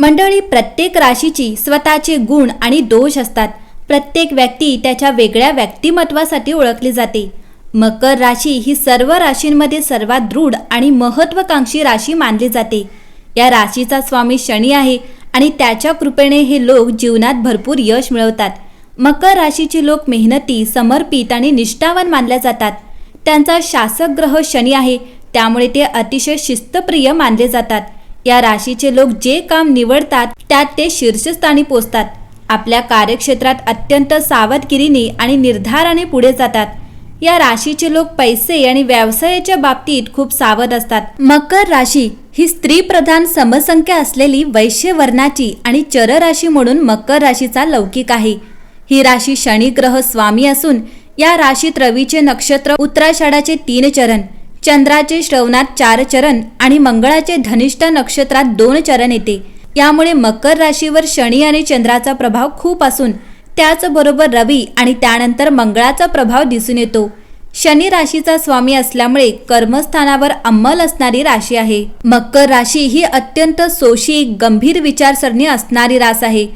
मंडळी प्रत्येक राशीची स्वतःचे गुण आणि दोष असतात. प्रत्येक व्यक्ती त्याच्या वेगळ्या व्यक्तिमत्वासाठी ओळखली जाते. मकर राशी ही सर्व राशींमध्ये सर्वात दृढ आणि महत्त्वाकांक्षी राशी मानली जाते. या राशीचा स्वामी शनी आहे आणि त्याच्या कृपेने हे लोक जीवनात भरपूर यश मिळवतात. मकर राशीचे लोक मेहनती समर्पित आणि निष्ठावान मानल्या जातात. त्यांचा शासक ग्रह शनी आहे त्यामुळे ते अतिशय शिस्तप्रिय मानले जातात. या राशीचे लोक जे काम निवडतात त्यात ते शीर्षस्थानी पोचतात. आपल्या कार्यक्षेत्रात अत्यंत सावधगिरीने आणि निर्धाराने पुढे जातात. या राशीचे लोक पैसे आणि व्यवसायाच्या बाबतीत खूप सावध असतात. मकर राशी ही स्त्री प्रधान समसंख्या असलेली वैश्य वर्णाची आणि चर राशी म्हणून मकर राशीचा लौकिक आहे. ही राशी शनी ग्रह स्वामी असून या राशीत रवीचे नक्षत्र उत्तराषाढाचे तीन चरण चंद्राचे श्रवणात चार चरण आणि मंगळाचे धनिष्ठ नक्षत्रात दोन चरण येते. यामुळे मकर राशीवर शनी आणि चंद्राचा प्रभाव खूप असून त्याचबरोबर रवी आणि त्यानंतर मंगळाचा प्रभाव दिसून येतो. शनी राशीचा स्वामी असल्यामुळे कर्मस्थानावर अंमल असणारी राशी आहे. मकर राशी ही अत्यंत सोशी गंभीर विचारसरणी असणारी रास आहे.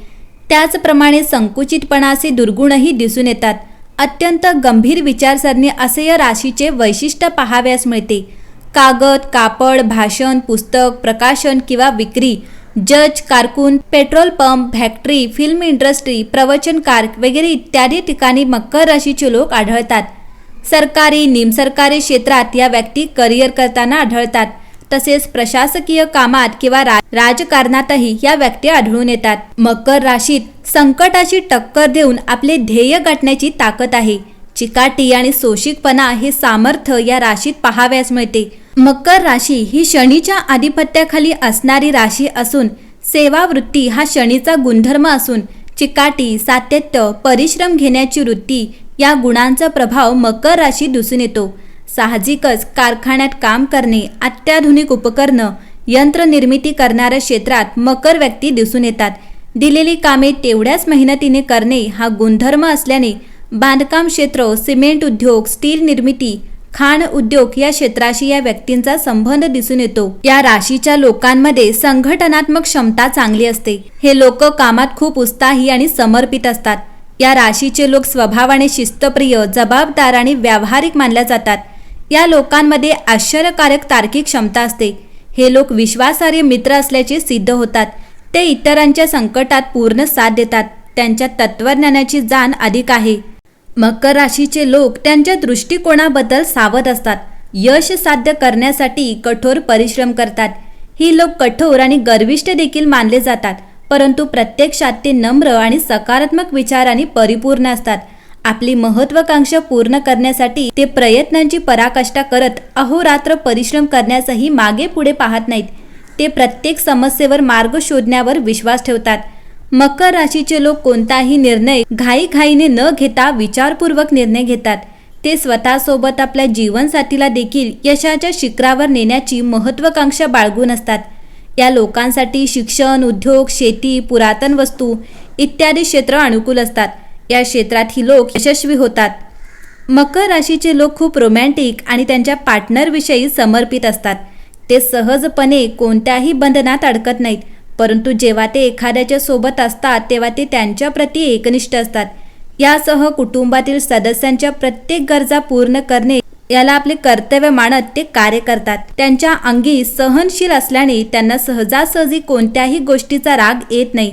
त्याचप्रमाणे संकुचितपणा असे दुर्गुणही दिसून येतात. अत्यंत गंभीर विचारसरणी असे या राशीचे वैशिष्ट्य पाहाव्यास मिळते. कागद कापड भाषण पुस्तक प्रकाशन किंवा विक्री जज कारकून petrol pump factory film industry प्रवचनकार वगैरे इत्यादी ठिकाणी मकर राशीचे लोक आढळतात. सरकारी निमसरकारी क्षेत्रात या व्यक्ती करिअर करताना आढळतात. तसेच प्रशासकीय कामात किंवा रा- राजकारणातही या व्यक्ती आढळून येतात. मकर राशीत संकटाची टक्कर देऊन आपले ध्येय गाठण्याची ताकद आहे. चिकाटी आणि सोशिकपणा हे सामर्थ्य या राशीत पाहाव्यास मिळते. मकर राशी ही शनीच्या आधिपत्याखाली असणारी राशी असून सेवावृत्ती हा शनीचा गुणधर्म असून चिकाटी सातत्य परिश्रम घेण्याची वृत्ती या गुणांचा प्रभाव मकर राशी दिसून येतो. साहजिकच कारखान्यात काम करणे अत्याधुनिक उपकरणं यंत्रनिर्मिती करणाऱ्या क्षेत्रात मकर व्यक्ती दिसून येतात. दिलेली कामे तेवढ्याच मेहनतीने करणे हा गुणधर्म असल्याने बांधकाम क्षेत्र सिमेंट उद्योग स्टील निर्मिती खाण उद्योग या क्षेत्राशी या व्यक्तींचा संबंध दिसून येतो. या राशीच्या लोकांमध्ये संघटनात्मक क्षमता चांगली असते. हे लोक कामात खूप उत्साही आणि समर्पित असतात. या राशीचे लोक स्वभावाने शिस्तप्रिय जबाबदार आणि व्यावहारिक मानल्या जातात. या लोकांमध्ये आश्चर्यकारक तार्किक क्षमता असते. हे लोक विश्वासार्ह मित्र असल्याचे सिद्ध होतात. ते इतरांच्या संकटात पूर्ण साथ देतात. त्यांच्या तत्वज्ञानाची जाण अधिक आहे. मकर राशीचे लोक त्यांच्या दृष्टिकोनाबद्दल सावध असतात. यश साध्य करण्यासाठी कठोर परिश्रम करतात. ही लोक कठोर आणि गर्विष्ठ देखील मानले जातात परंतु प्रत्यक्षात ते नम्र आणि सकारात्मक विचारांनी परिपूर्ण असतात. आपली महत्वाकांक्षा पूर्ण करण्यासाठी ते प्रयत्नांची पराकाष्ठा करत अहोरात्र परिश्रम करण्यासही मागे पुढे पाहत नाहीत. ते प्रत्येक समस्येवर मार्ग शोधण्यावर विश्वास ठेवतात. मकर राशीचे लोक कोणताही निर्णय घाईघाईने न घेता विचारपूर्वक निर्णय घेतात. ते स्वतःसोबत आपल्या जीवनसाथीला देखील यशाच्या शिखरावर नेण्याची महत्वाकांक्षा बाळगून असतात. या लोकांसाठी शिक्षण उद्योग शेती पुरातन वस्तू इत्यादी क्षेत्र अनुकूल असतात. या क्षेत्रात ही लोक यशस्वी होतात. मकर राशीचे लोक खूप रोमॅन्टिक आणि त्यांच्या पार्टनरविषयी समर्पित असतात. ते सहजपणे कोणत्याही बंधनात अडकत नाहीत परंतु जेव्हा ते एखाद्याच्या सोबत असतात तेव्हा ते त्यांच्याप्रती एकनिष्ठ असतात. यासह कुटुंबातील सदस्यांच्या प्रत्येक गरजा पूर्ण करणे याला आपले कर्तव्य मानत ते कार्य करतात. त्यांच्या अंगी सहनशील असल्याने त्यांना सहजासहजी कोणत्याही गोष्टीचा राग येत नाही.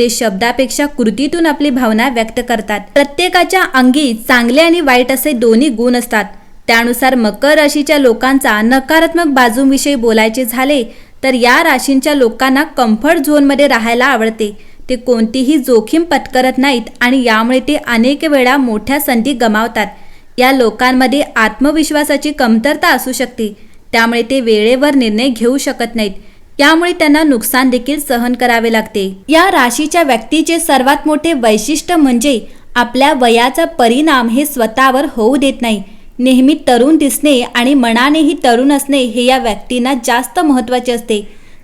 ते शब्दापेक्षा कृतीतून आपली भावना व्यक्त करतात. प्रत्येकाच्या अंगी चांगले आणि वाईट असे दोन्ही गुण असतात. त्यानुसार मकर राशीच्या लोकांचा नकारात्मक बाजूंविषयी बोलायचे झाले तर या राशींच्या लोकांना कम्फर्ट झोनमध्ये राहायला आवडते. ते कोणतीही जोखीम पत्करत नाहीत आणि यामुळे ते अनेक वेळा मोठ्या संधी गमावतात. या लोकांमध्ये आत्मविश्वासाची कमतरता असू शकते. त्यामुळे ते वेळेवर निर्णय घेऊ शकत नाहीत. यामुळे त्यांना नुकसान देखील सहन करावे लागते. या राशीच्या व्यक्तीचे सर्वात मोठे वैशिष्ट्य म्हणजे आपल्या वयाचा परिणाम हे स्वतःवर होऊ देत नाही. नेहमी तरुण दिसणे आणि मनानेही तरुण असणे हे या व्यक्तींना जास्त महत्त्वाचे असते.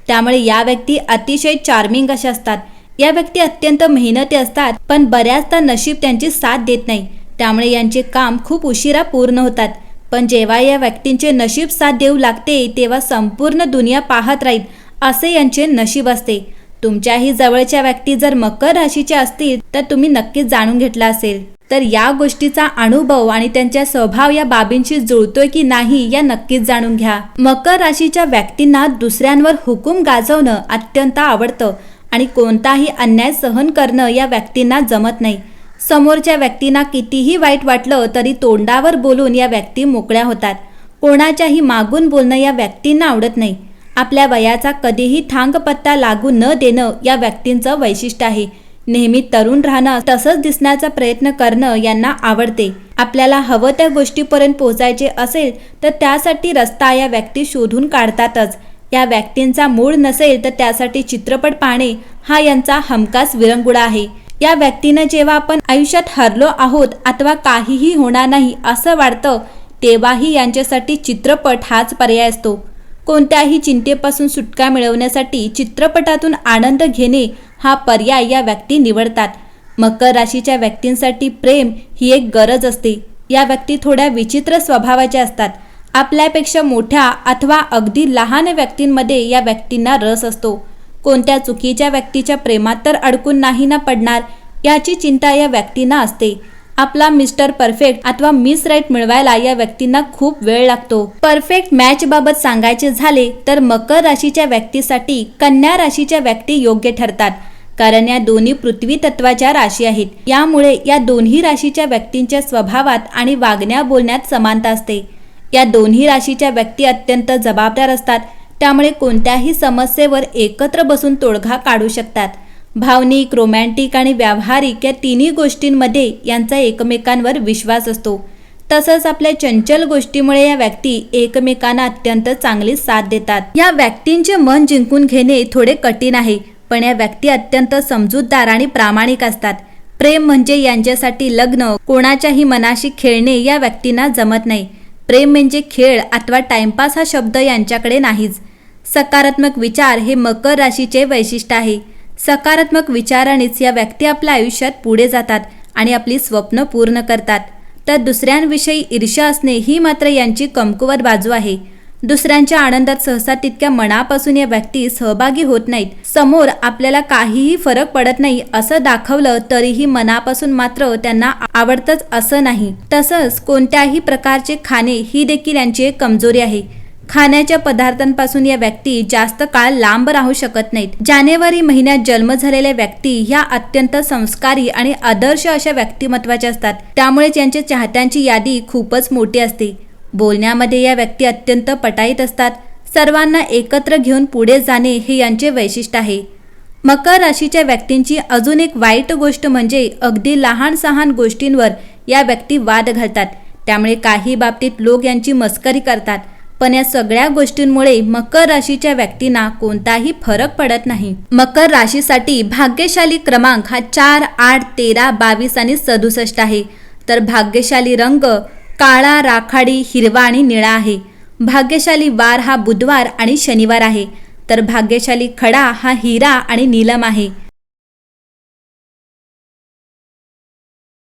त्यामुळे या व्यक्ती अतिशय चार्मिंग अशा असतात. या व्यक्ती अत्यंत मेहनती असतात पण बऱ्याचदा नशीब त्यांची साथ देत नाही. त्यामुळे यांचे काम खूप उशिरा पूर्ण होतात. पण जेव्हा या व्यक्तींचे नशीब साथ देऊ लागते तेव्हा संपूर्ण दुनिया पाहत राहील. असे यांचे नशीब असते. तुमच्याही जवळच्या व्यक्ती जर मकर राशीच्या असतील तर तुम्ही नक्कीच जाणून घेतला असेल. तर या गोष्टीचा अनुभव आणि त्यांच्या स्वभाव या बाबींशी जुळतोय की नाही या नक्कीच जाणून घ्या. मकर राशीच्या व्यक्तींना दुसऱ्यांवर हुकूम गाजवणं अत्यंत आवडतं आणि कोणताही अन्याय सहन करणं या व्यक्तींना जमत नाही. समोरच्या व्यक्तींना कितीही वाईट वाटलं तरी तोंडावर बोलून या व्यक्ती मोकळ्या होतात. कोणाच्याही मागून बोलणं या व्यक्तींना आवडत नाही. आपल्या वयाचा कधीही थांगपत्ता लागू न देणं या व्यक्तींचं वैशिष्ट्य आहे. नेहमी तरुण राहणं तसंच दिसण्याचा प्रयत्न करणं यांना आवडते. आपल्याला हवं त्या गोष्टीपर्यंत पोहोचायचे असेल तर त्यासाठी रस्ता या व्यक्ती शोधून काढतातच. या व्यक्तींचा मूळ नसेल तर त्यासाठी चित्रपट पाहणे हा यांचा हमखास विरंगुळा आहे. या व्यक्तीनं जेव्हा आपण आयुष्यात हरलो आहोत अथवा काहीही होणार नाही असं वाटतं तेव्हाही यांच्यासाठी चित्रपट हाच पर्याय असतो. कोणत्याही चिंतेपासून सुटका मिळवण्यासाठी चित्रपटातून आनंद घेणे हा पर्याय या व्यक्ती निवडतात. मकर राशीच्या व्यक्तींसाठी प्रेम ही एक गरज असते. या व्यक्ती थोड्या विचित्र स्वभावाच्या असतात. आपल्यापेक्षा मोठ्या अथवा अगदी लहान व्यक्तींमध्ये या व्यक्तींना रस असतो. कोणत्या चुकीच्या व्यक्तीच्या प्रेमात तर अडकून नाही ना पडणार याची चिंता या व्यक्तींना असते. आपला मिस्टर परफेक्ट अथवा मिस राईट मिळवायला या व्यक्तींना खूप वेळ लागतो. परफेक्ट मॅच बाबत सांगायचे झाले तर मकर राशीच्या व्यक्तीसाठी कन्या राशीच्या व्यक्ती योग्य ठरतात कारण या दोन्ही पृथ्वी तत्वाच्या राशी आहेत. यामुळे या दोन्ही राशीच्या व्यक्तींच्या स्वभावात आणि वागण्या बोलण्यात समानता असते. या दोन्ही राशीच्या व्यक्ती अत्यंत जबाबदार असतात त्यामुळे कोणत्याही समस्येवर एकत्र बसून तोडगा काढू शकतात. भावनिक रोमॅन्टिक आणि व्यावहारिक या तिन्ही गोष्टींमध्ये यांचा एकमेकांवर विश्वास असतो. तसंच आपल्या चंचल गोष्टीमुळे या व्यक्ती एकमेकांना अत्यंत चांगली साथ देतात. या व्यक्तींचे मन जिंकून घेणे थोडे कठीण आहे पण या व्यक्ती अत्यंत समजूतदार आणि प्रामाणिक असतात. प्रेम म्हणजे यांच्यासाठी लग्न कोणाच्याही मनाशी खेळणे या व्यक्तींना जमत नाही. प्रेम म्हणजे खेळ अथवा टाइमपास हा शब्द यांच्याकडे नाहीच. सकारात्मक विचार हे मकर राशीचे वैशिष्ट्य आहे. सकारात्मक विचारानेच या व्यक्ती आपल्या आयुष्यात पुढे जातात आणि आपली स्वप्न पूर्ण करतात. तर दुसऱ्यांविषयी ईर्ष्या असणे ही मात्र यांची कमकुवत बाजू आहे. दुसऱ्यांच्या आनंदात सहसा तितक्या मनापासून या व्यक्ती सहभागी होत नाहीत. समोर आपल्याला काहीही फरक पडत नाही असं दाखवलं तरीही मनापासून मात्र त्यांना आवडतच असं नाही. तसंच कोणत्याही प्रकारचे खाणे ही देखील यांची एक कमजोरी आहे. खाण्याच्या पदार्थांपासून या व्यक्ती जास्त काळ लांब राहू शकत नाहीत. जानेवारी महिन्यात जन्म झालेल्या व्यक्ती ह्या अत्यंत संस्कारी आणि आदर्श अशा व्यक्तिमत्वाच्या असतात. त्यामुळेच यांच्या चाहत्यांची यादी खूपच मोठी असते. बोलण्यामध्ये या व्यक्ती अत्यंत पटाईत असतात. सर्वांना एकत्र घेऊन पुढे जाणे हे यांचे वैशिष्ट्य आहे. मकर राशीच्या व्यक्तींची अजून एक वाईट गोष्ट म्हणजे अगदी लहान सहान गोष्टींवर या व्यक्ती वाद घालतात. त्यामुळे काही बाबतीत लोक यांची मस्करी करतात. पण या सगळ्या गोष्टींमुळे मकर राशीच्या व्यक्तींना कोणताही फरक पडत नाही. मकर राशीसाठी भाग्यशाली क्रमांक हा चार आठ तेरा बावीस आणि सदुसष्ट आहे. तर भाग्यशाली रंग काळा राखाडी हिरवा आणि निळा आहे. भाग्यशाली वार हा बुधवार आणि शनिवार आहे. तर भाग्यशाली खडा हा हिरा आणि नीलम आहे.